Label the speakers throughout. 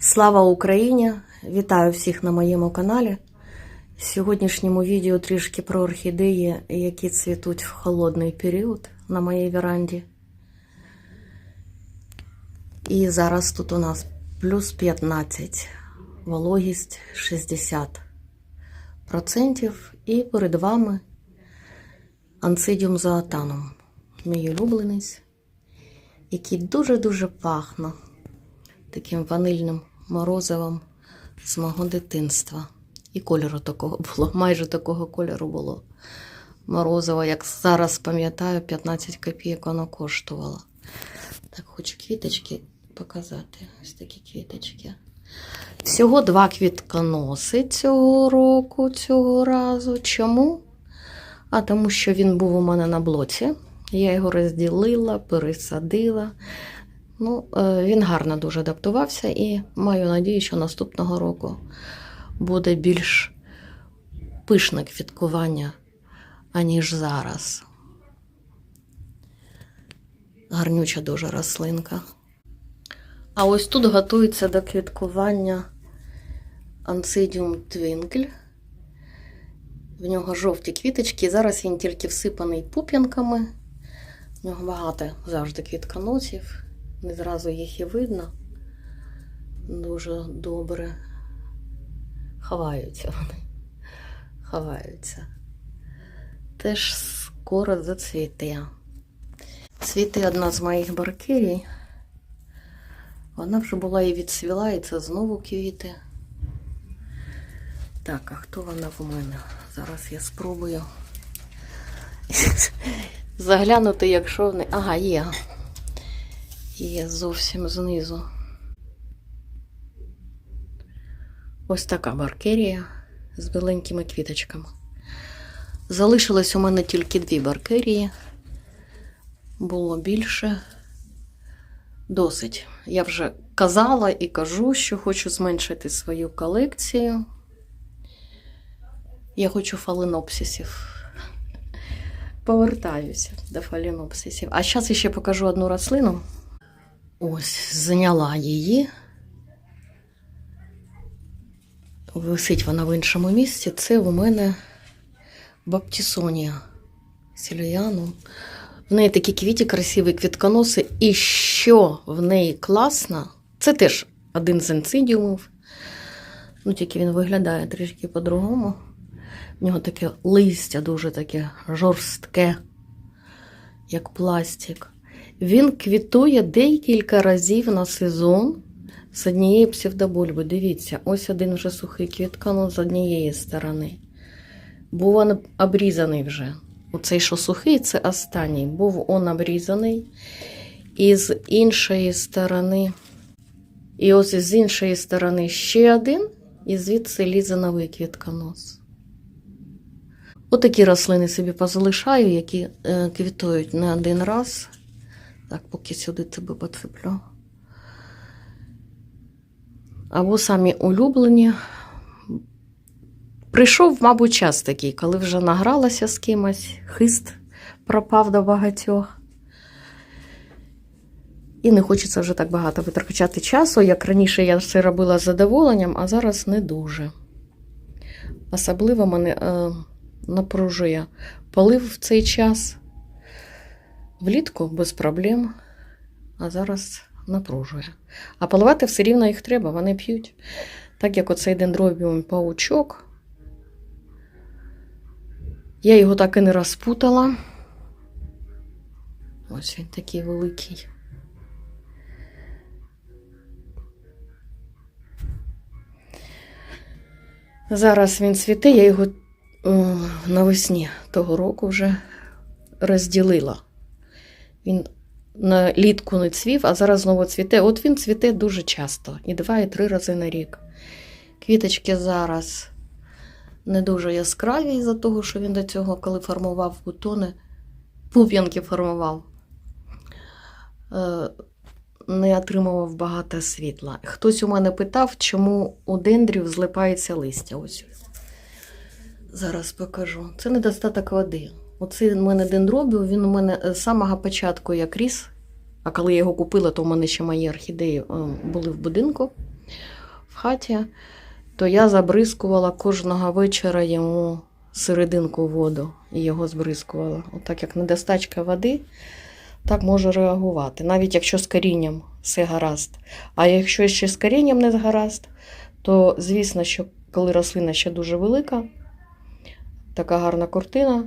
Speaker 1: Слава Україні! Вітаю всіх на моєму каналі. В сьогоднішньому відео трішки про орхідеї, які цвітуть в холодний період на моїй веранді. І зараз тут у нас плюс 15, вологість 60%. І перед вами ансидіум зоотаном, мій улюбленець, який дуже-дуже пахне таким ванильним морозивом з мого дитинства. І кольору такого було, майже такого кольору було. Морозиво, як зараз пам'ятаю, 15 копійок воно коштувало. Так, хочу квіточки показати. Ось такі квіточки. Всього два квітконоси цього року, цього разу. Чому? А тому, що він був у мене на блоці. Я його розділила, пересадила. Ну, е, він гарно дуже адаптувався і маю надію, що наступного року буде більш пишне квіткування, аніж зараз. Гарнюча дуже рослинка. А ось тут готується до квіткування Анцидіум Твінкль. В нього жовті квіточки. Зараз він тільки всипаний пуп'янками. В нього багато завжди квітконосів. Не зразу їх і видно. Дуже добре. Ховаються вони. Ховаються. Теж скоро зацвіте. Цвіте одна з моїх баркерій. Вона вже була і відцвіла, і це знову квіти. Так, а хто вона в мене? Зараз я спробую заглянути, якщо в не. Ага, є. Є зовсім знизу. Ось така баркерія з біленькими квіточками. Залишилось у мене тільки дві баркерії. Було більше. Досить. Я вже казала і кажу, що хочу зменшити свою колекцію. Я хочу фаленопсисів. Повертаюся до фаленопсисів. А зараз ще покажу одну рослину. Ось, зняла її. Висить вона в іншому місці. Це у мене Баптісонія Сіліяну. В неї такі квіті, красиві квітконоси. І що в неї класно, це теж один з енцидіумів. Ну, тільки він виглядає трішки по-другому. В нього таке листя дуже таке жорстке, як пластик. Він квітує декілька разів на сезон з однієї псевдобульби. Дивіться, ось один вже сухий квітконос з однієї сторони. Був він обрізаний вже. Оцей, що сухий, це останній. Був он обрізаний. І з іншої сторони, і ось з іншої сторони ще один, і звідси лізе новий квітконос. Отакі рослини собі позалишаю, які е, квітують не один раз. Так, поки сюди тебе поцеплю. Або самі улюблені. Прийшов, мабуть, час такий, коли вже награлася з кимось, хист пропав до багатьох. І не хочеться вже так багато витрачати часу. Як раніше я все робила з задоволенням, а зараз не дуже. Особливо мене е, напружує полив в цей час. Влітку без проблем, а зараз напружує. А поливати все рівно їх треба, вони п'ють. Так як оцей дендробіум паучок. Я його так і не розпутала. Ось він такий великий. Зараз він цвіте, я його о, навесні того року вже розділила. Він літку не цвів, а зараз знову цвіте. От він цвіте дуже часто, і два, і три рази на рік. Квіточки зараз не дуже яскраві із-за того, що він до цього, коли формував бутони, пуп'янки формував, е, не отримував багато світла. Хтось у мене питав, чому у дендрів злипається листя. Ось. Зараз покажу. Це недостаток води. Оцей у мене дендробіум, він у мене з самого початку як ріс. А коли я його купила, то у мене ще мої орхідеї е, були в будинку. в хаті, то я забризкувала кожного вечора йому серединку воду і його збризкувала. Отак як недостачка води, так може реагувати. Навіть якщо з корінням все гаразд. А якщо ще з корінням не гаразд, то звісно, що коли рослина ще дуже велика, така гарна картина,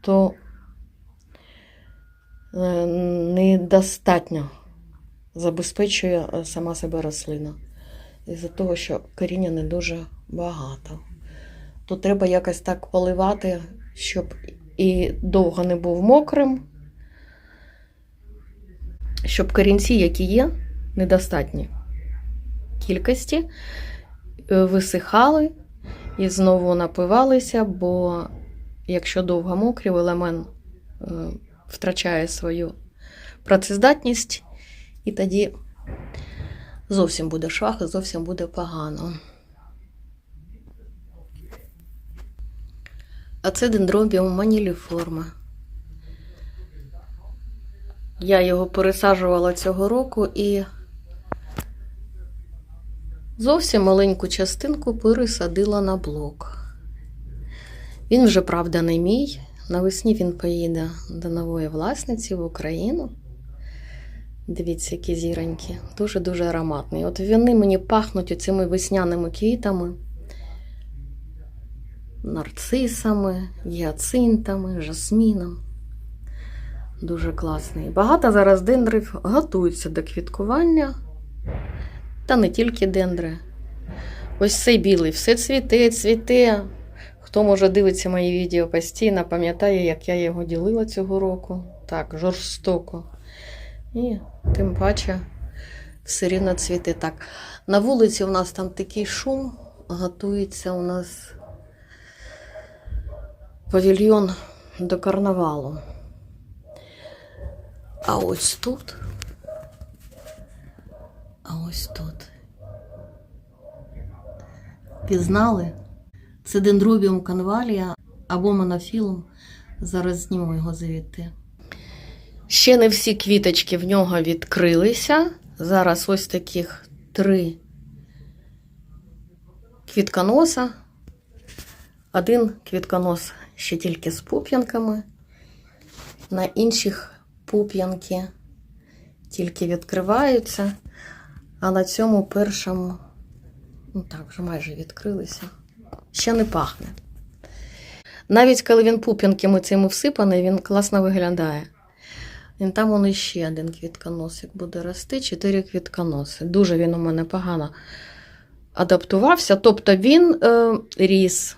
Speaker 1: то е, недостатньо забезпечує е, сама себе рослина. Із-за того, що коріння не дуже багато. То треба якось так поливати, щоб і довго не був мокрим, щоб корінці, які є, недостатні кількості, е, висихали і знову напивалися, бо якщо довго мокрі, елемент е, втрачає свою працездатність, і тоді зовсім буде швах і зовсім буде погано. А це дендробіум маніліформа. Я його пересаджувала цього року і зовсім маленьку частинку пересадила на блок. Він вже, правда, не мій. Навесні він поїде до нової власниці в Україну. Дивіться, які зіронькі. Дуже-дуже ароматний. От вони мені пахнуть оцими весняними квітами, нарцисами, гіацинтами, жасміном. Дуже класний. Багато зараз дендрів готуються до квіткування. Та не тільки дендри. Ось цей білий, все цвіте, цвіте. Хто може дивиться мої відео постійно, пам'ятає, як я його ділила цього року. Так, жорстоко. І тим паче все рівно цвіте. Так, на вулиці у нас там такий шум, готується у нас павільйон до карнавалу. А ось тут. А ось тут. Пізнали? Це дендробіум канвалія або монофілум. Зараз зніму його звідти. Ще не всі квіточки в нього відкрилися. Зараз ось таких три квітконоса. Один квітконос ще тільки з пуп'янками. На інших пуп'янки тільки відкриваються. А на цьому першому, ну так, вже майже відкрилися. Ще не пахне. Навіть коли він пуп'янками цими всипаний, він класно виглядає. І там он іще один квітконосик буде рости, чотири квітконоси. Дуже він у мене погано адаптувався. Тобто він е, ріс,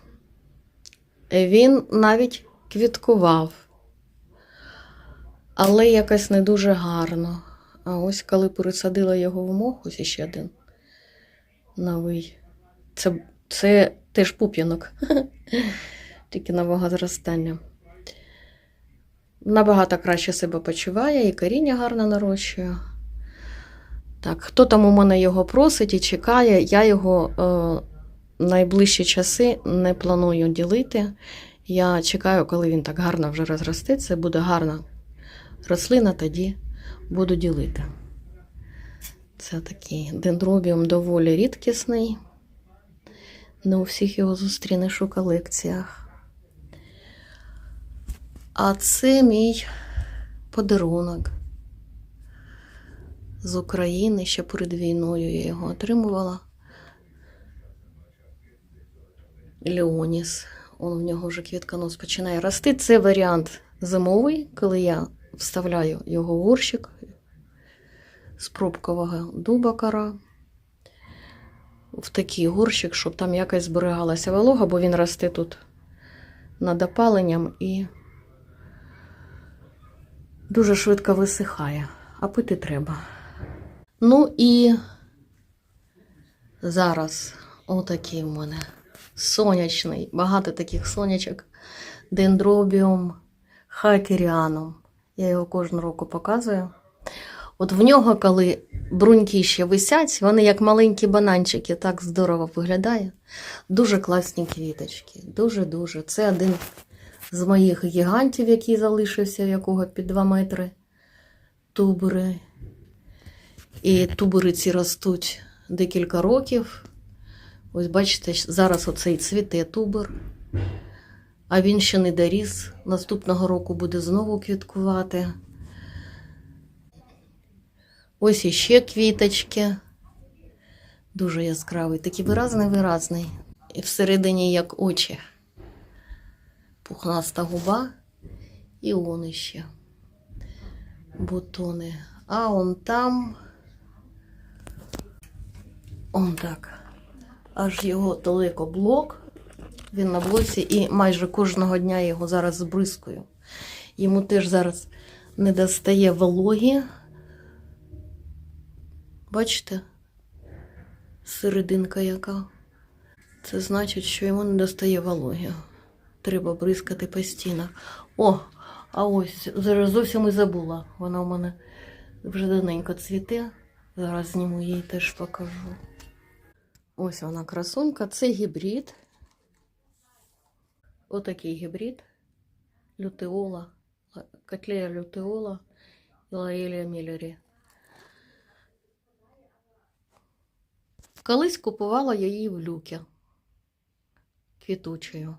Speaker 1: він навіть квіткував, але якось не дуже гарно. А ось коли пересадила його в мох, ось іще один новий. Це, це теж пуп'янок, тільки нового зростання. Набагато краще себе почуває, і коріння гарно нарощує. Так, хто там у мене його просить і чекає, я його е, найближчі часи не планую ділити. Я чекаю, коли він так гарно вже розростеться, буде гарна рослина, тоді буду ділити. Це такий дендробіум доволі рідкісний. Не у всіх його зустрінеш у колекціях. А це мій подарунок з України ще перед війною я його отримувала. Леоніс. Он в нього вже квітконос починає рости. Це варіант зимовий, коли я вставляю його горщик з пробкового дуба кора. В такий горщик, щоб там якось зберігалася волога, бо він росте тут над опаленням і дуже швидко висихає, а пити треба. Ну і зараз отакий в мене сонячний, багато таких сонячок, дендробіум хакеріанум. Я його кожного року показую. От в нього, коли бруньки ще висять, вони як маленькі бананчики, так здорово виглядає. Дуже класні квіточки. Дуже-дуже. Це один з моїх гігантів, який залишився, якого під 2 метри тубери. І тубери ці ростуть декілька років. Ось бачите, зараз оцей цвіте тубер. А він ще не доріс. Наступного року буде знову квіткувати. Ось іще квіточки. Дуже яскравий, такий виразний, виразний. І всередині як очі. Пухнаста губа. І он іще. Бутони. А он там. Он так. Аж його далеко блок. Він на блоці і майже кожного дня його зараз збризкую. Йому теж зараз не достає вологі. Бачите? Серединка яка. Це значить, що йому не достає вологі. Треба бризкати постійно. О, а ось зараз зовсім і забула. Вона у мене вже давненько цвіте. Зараз зніму їй теж покажу. Ось вона красунька, це гібрид. Отакий гібрид. Лютеола, котлея лютеола і лаелія міллері. Колись купувала я її в люкі квітучою.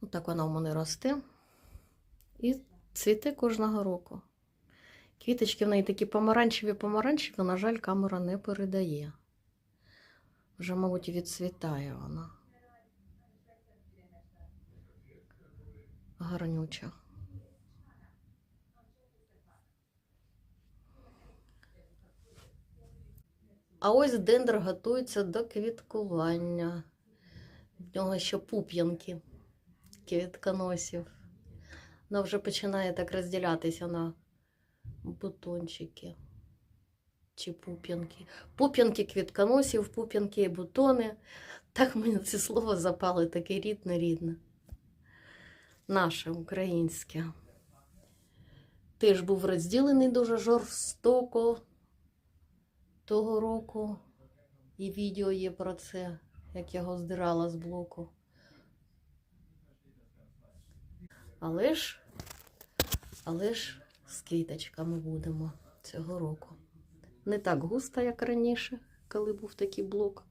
Speaker 1: Отак вона у мене росте і цвіте кожного року. Квіточки в неї такі помаранчеві-помаранчеві, на жаль, камера не передає. Вже, мабуть, відцвітає вона. Гарнюча. А ось дендр готується до квіткування. В нього ще пуп'янки квітконосів. Воно вже починає так розділятися на бутончики чи пуп'янки. Пуп'янки квітконосів, пуп'янки і бутони. Так мені це слово запали, таке рідне рідне. Наше українське. Теж був розділений дуже жорстоко того року. І відео є про це, як я його здирала з блоку. Але ж, але ж з квіточками будемо цього року. Не так густо, як раніше, коли був такий блок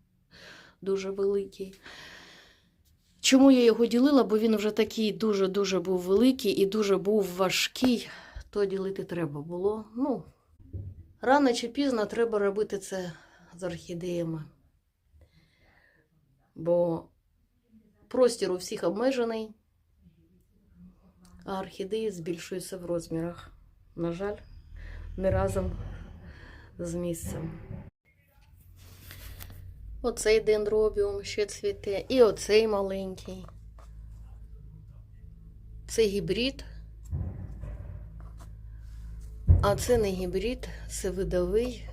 Speaker 1: дуже великий. Чому я його ділила? Бо він вже такий дуже-дуже був великий і дуже був важкий, то ділити треба було. Ну, рано чи пізно треба робити це з орхідеями. Бо простір у всіх обмежений, а орхідеї збільшуються в розмірах. На жаль, не разом з місцем. Оцей дендробіум ще цвіте, і оцей маленький. Це гібрид. А це не гібрид, це видовий.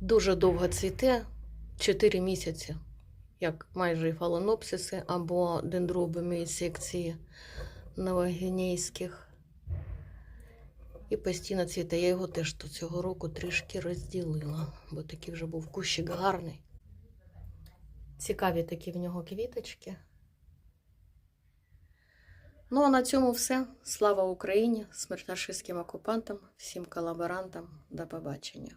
Speaker 1: Дуже довго цвіте 4 місяці, як майже і фаланопсиси або дендробіуми секції новогінейських. І постійно цвіте. Я його теж цього року трішки розділила, бо такий вже був кущик гарний. Цікаві такі в нього квіточки. Ну, а на цьому все. Слава Україні, смерть рашистським окупантам, всім колаборантам. До побачення.